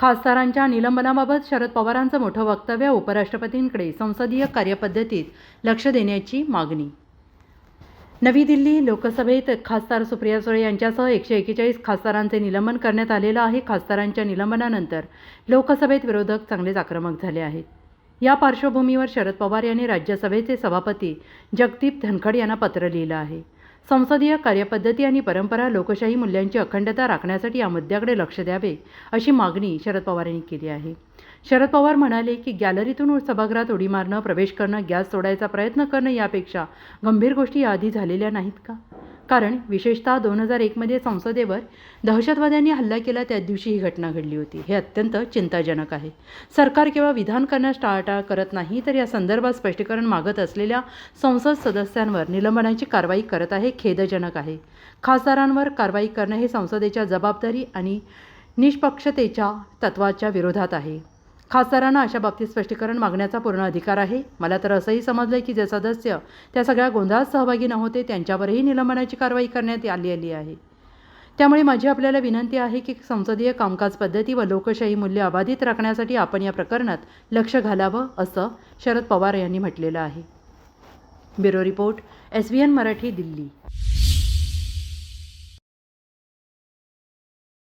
खासदारांच्या निलंबनाबाबत शरद पवारांचं मोठं वक्तव्य उपराष्ट्रपतींकडे संसदीय कार्यपद्धतीत लक्ष देण्याची मागणी. नवी दिल्ली लोकसभेत खासदार सुप्रिया सुळे यांच्यासह एकशे एकेचाळीस खासदारांचे निलंबन करण्यात आलेलं आहे. खासदारांच्या निलंबनानंतर लोकसभेत विरोधक चांगलेच आक्रमक झाले आहेत. या पार्श्वभूमीवर शरद पवार यांनी राज्यसभेचे सभापती जगदीप धनखड यांना पत्र लिहिलं आहे. संसदीय कार्यपद्धती आणि परंपरा लोकशाही मूल्यांची अखंडता राखण्यासाठी या मुद्द्याकडे लक्ष द्यावे अशी मागणी शरद पवार यांनी केली आहे. शरद पवार म्हणाले की गॅलरीतून सभागृहात उडी मारणं प्रवेश करणं गॅस सोडायचा प्रयत्न करणं यापेक्षा गंभीर गोष्टी याआधी झालेल्या नाहीत का? कारण विशेषतः दोन हजार एकमध्ये संसदेवर दहशतवाद्यांनी हल्ला केला त्या दिवशी ही घटना घडली होती. हे अत्यंत चिंताजनक आहे. सरकार केवळ विधान करण्यास टाळाटाळ करत नाही तर या संदर्भात स्पष्टीकरण मागत असलेल्या संसद सदस्यांवर निलंबनाची कारवाई करत आहे खेदजनक आहे. खासदारांवर कारवाई करणं हे संसदेच्या जबाबदारी आणि निष्पक्षतेच्या तत्वाच्या विरोधात आहे. खासदारांना अशा बाबतीत स्पष्टीकरण मागण्याचा पूर्ण अधिकार आहे. मला तर असंही समजलं आहे की जे सदस्य त्या सगळ्या गोंधळात सहभागी नव्हते त्यांच्यावरही निलंबनाची कारवाई करण्यात आली आली आहे. त्यामुळे माझी आपल्याला विनंती आहे की संसदीय कामकाज पद्धती व लोकशाही मूल्य अबाधित राखण्यासाठी आपण या प्रकरणात लक्ष घालावं असं शरद पवार यांनी म्हटलेलं आहे. Bureau report S V N Marathi Delhi.